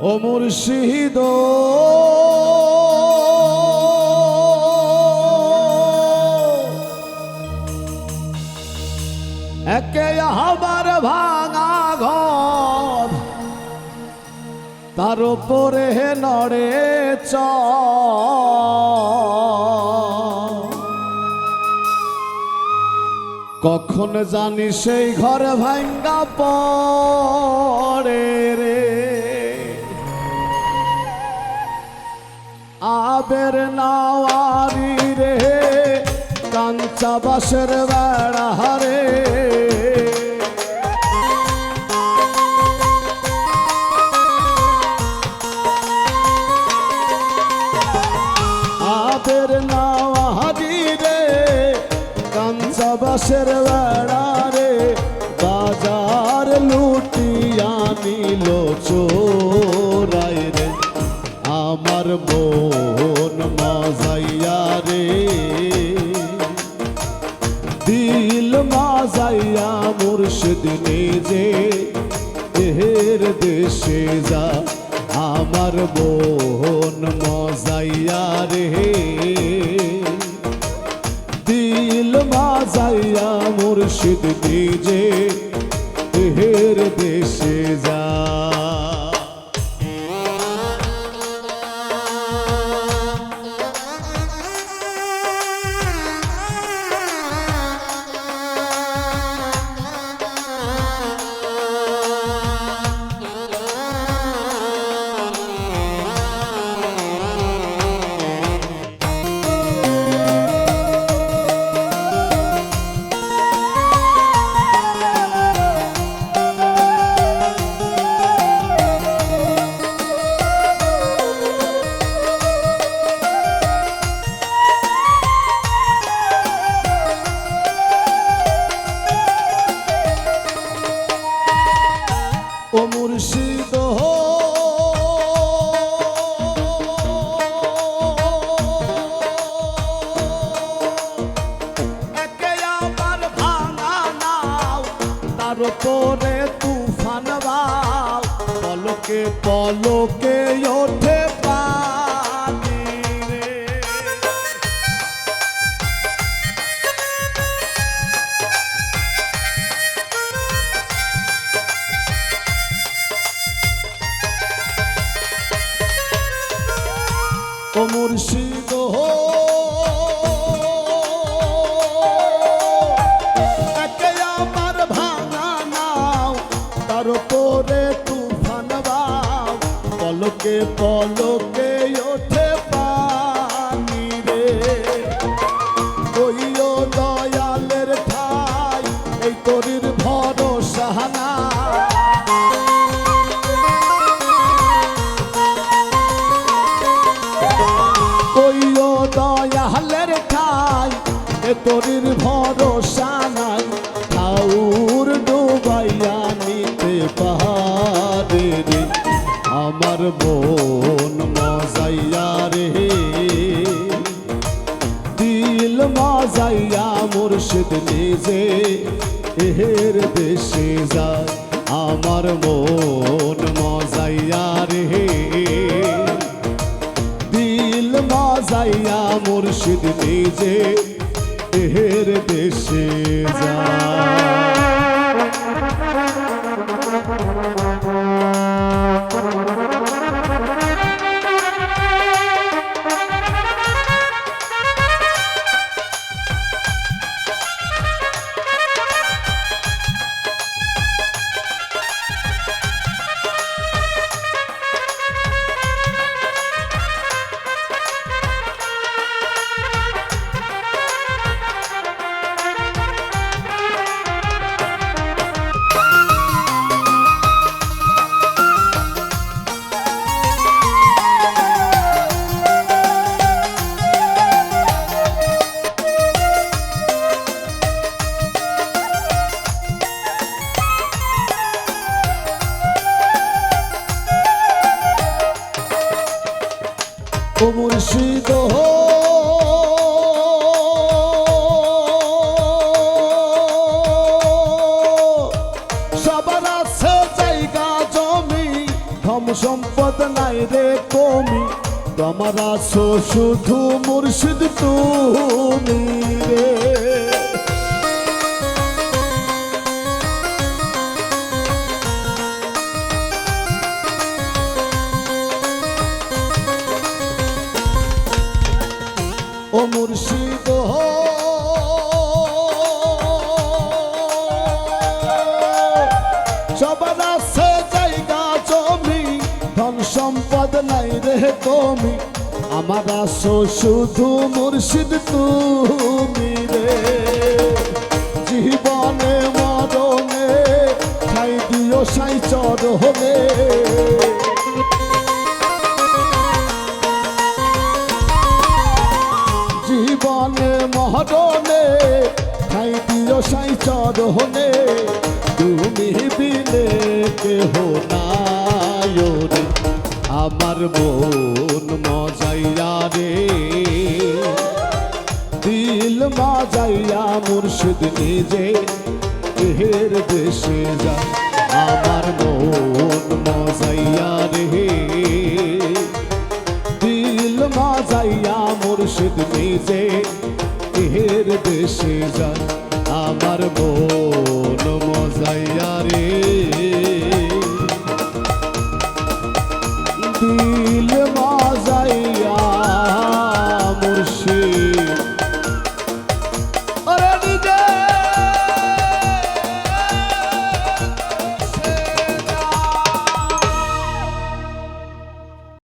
ও মুর্শিদ। একে আমার ভাঙা ঘর, তার উপরে নড়ে চ কখন জানি সেই ঘরে ভাঙ্গা পড়ে রে আবের নাওয়ারি রে কাঞ্চা বাসের বেড়া রে আবের নাওয়ারি রে কাঞ্চা বাসের বেড়া আমার মন মজাইয়া রে। দিল মাজাইয়া মুর্শিদ নিজে, এহের দেশে যা আমার মন মজাইয়া রে। দিল মাজাইয়া মুর্শিদ নিজে, এহের দেশে যা পলকে ওঠে মুর্শিদ হো আমার ভাঙা নাও তার পলকে পলকে ওঠে পানি রে। কইও দয়ালের ঠাই, এই তরির ভরসা না কইও দয়ালের ঠাই, এ তরির ভরসা নাই। মন মজাইয়া রে। দিল মজাইয়া মুর্শিদ নিজে, এহের দেশে যায় আমার মন মজাইয়া রে। দিল মজাইয়া মুর্শিদ নিজে, এহের দেশে যায়। নাই রে কমি তোমার আছো শুধু মুর্শিদ তুমি রে। ও মুর্শিদ হো ধন সম্পদ নাই রে তুমি। আমার আসো শুধু মুর্শিদ তুমি রে। জীবনে মরণে খাই দিও সাই চরণে জীবনে মহরণে খাই দিও সাই চরণে নিজে এহের দেশে যা, আমার মন মজাইয়া রে। দিল মাজাইয়া মুর্শিদ নিজে এর দেশে যায় আমার মন মজাইয়া রে। দিল মাজাইয়া মুর্শিদ